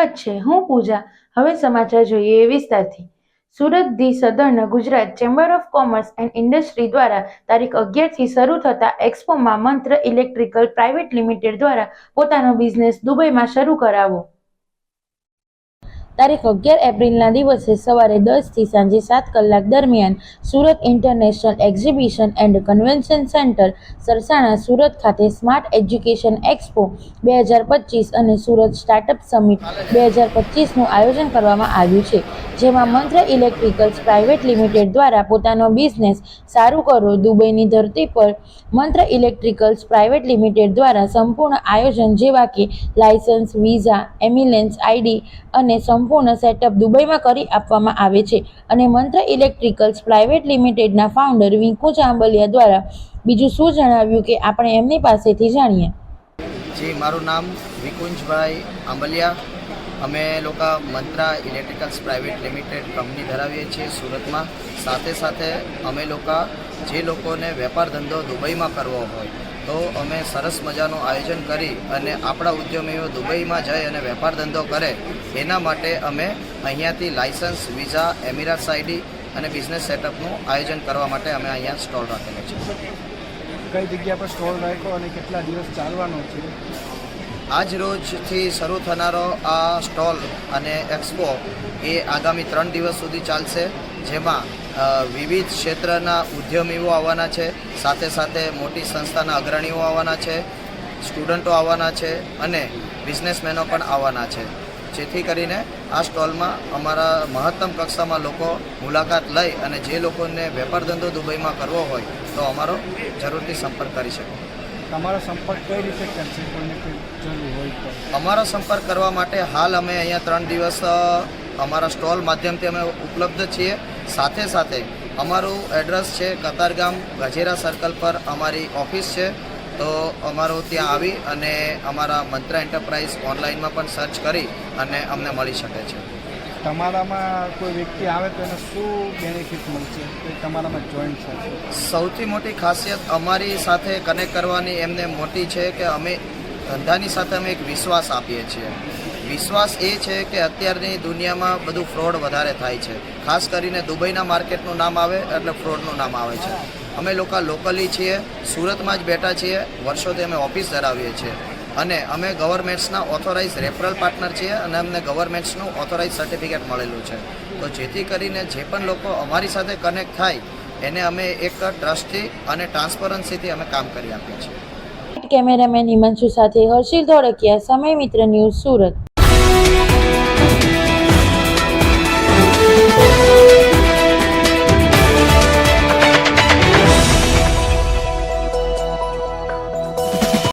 સ્વાગત છે. હું પૂજા. હવે સમાચાર જોઈએ વિસ્તારથી. Surat the Southern Gujarat chamber of commerce and industry દ્વારા તારીખ અગિયારથી શરૂ થતા એક્સપોમાં મંત્ર ઇલેક્ટ્રિકલ પ્રાઇવેટ લિમિટેડ દ્વારા પોતાનો બિઝનેસ દુબઈમાં શરૂ કરાવો. તારીખ અગિયાર એપ્રિલના દિવસે સવારે દસથી સાંજે સાત કલાક દરમિયાન Surat international exhibition and convention centre Sarsana Surat ખાતે સ્માર્ટ એજ્યુકેશન એક્સપો બે હજાર પચીસ અને સુરત સ્ટાર્ટઅપ સમિટ બે હજાર પચીસનું આયોજન કરવામાં આવ્યું છે, જેમાં મંત્ર ઇલેક્ટ્રિકલ્સ પ્રાઇવેટ લિમિટેડ દ્વારા પોતાનો બિઝનેસ સારું કરો દુબઈની ધરતી પર મંત્ર ઇલેક્ટ્રિકલ્સ પ્રાઇવેટ લિમિટેડ દ્વારા સંપૂર્ણ આયોજન જેવા કે લાયસન્સ, વિઝા, એમ્બ્યુલન્સ, આઈડી અને સંપૂર્ણ સેટઅપ દુબઈમાં કરી આપવામાં આવે છે. અને મંત્ર ઇલેક્ટ્રિકલ્સ પ્રાઇવેટ લિમિટેડના ફાઉન્ડર વિંકુ ચાંબલિયા દ્વારા બીજું શું જણાવ્યું કે આપણે એમની પાસેથી જાણીએ. જી, મારું નામ વિકુંજભાઈ આંબલિયા. અમે લોકો Mantra electricals private limited company ધરાવીએ છીએ સુરતમાં. સાથે સાથે અમે લોકો જે લોકોને વેપાર ધંધો દુબઈમાં કરવો હોય તો અમે સરસ મજાનું આયોજન કરી અને આપણા ઉદ્યમીઓ દુબઈમાં જઈ અને વેપાર ધંધો કરે એના માટે અમે અહીંયાથી લાઇસન્સ વિઝા એમિરાટ્સ આઈડી અને બિઝનેસ સેટઅપનું આયોજન કરવા માટે અમે અહીંયા સ્ટોલ રાખેલો છે. કઈ જગ્યા પર સ્ટોલ રાખ્યો અને કેટલા દિવસ ચાલવાનો છે? આજ રોજથી શરૂ થનારો આ સ્ટોલ અને એક્સપો એ આગામી ત્રણ દિવસ સુધી ચાલશે. જેમાં વિવિધ ક્ષેત્રના ઉદ્યમીઓ આવવાના છે, સાથે સાથે મોટી સંસ્થાના અગ્રણીઓ આવવાના છે, સ્ટુડન્ટો આવવાના છે અને બિઝનેસમેનો પણ આવવાના છે. જેથી કરીને આ સ્ટોલમાં અમારા મહત્તમ કક્ષામાં લોકો મુલાકાત લઈ અને જે લોકોને વેપાર ધંધો દુબઈમાં કરવો હોય તો અમારો જરૂરથી સંપર્ક કરી શકે. તમારો સંપર્ક કઈ રીતે કરશે? કોઈને જરૂર હોય તો. અમારો સંપર્ક કરવા માટે હાલ અમે અહીંયા ત્રણ દિવસ અમારા સ્ટોલ માધ્યમથી અમે ઉપલબ્ધ છીએ. સાથે સાથે અમારું એડ્રેસ છે કતારગામ ગજેરા સર્કલ પર અમારી ઓફિસ છે. તો અમારું ત્યાં આવી અને અમારા મંત્રા એન્ટરપ્રાઇઝ ઓનલાઈનમાં પણ સર્ચ કરી અને અમને મળી શકે છે. તમારામાં કોઈ વ્યક્તિ આવે તો એને શું બેનિફિટ મળશે? કે તમારામાં જોઈન થશે સૌથી મોટી ખાસિયત અમારી સાથે કનેક્ટ કરવાની એમને મોટી છે કે અમે ધંધાની સાથે અમે એક વિશ્વાસ આપીએ છીએ. વિશ્વાસ એ છે કે અત્યારની દુનિયામાં બધું ફ્રોડ વધારે થાય છે. ખાસ કરીને દુબઈના માર્કેટનું નામ આવે એટલે ફ્રોડનું નામ આવે છે. અમે લોકો લોકલી છીએ, સુરતમાં જ બેઠા છીએ, વર્ષોથી અમે ઓફિસ ધરાવીએ છીએ. અને અમે ગવર્મેન્ટ્સના ઓથોરાઇઝ રેફરલ પાર્ટનર છીએ અને અમને ગવર્મેન્ટ્સનું ઓથોરાઇઝ સર્ટિફિકેટ મળેલું છે. તો જેથી કરીને જે પણ લોકો અમારી સાથે કનેક્ટ થાય, એને અમે એક ટ્રસ્ટથી અને ટ્રાન્સપરન્સીથી અમે કામ કરી આપીએ છીએ. કેમેરામેન હિમાંશુ સાથે હર્ષિલ ધોળકિયા સમય મિત્ર ન્યૂઝ સુરત.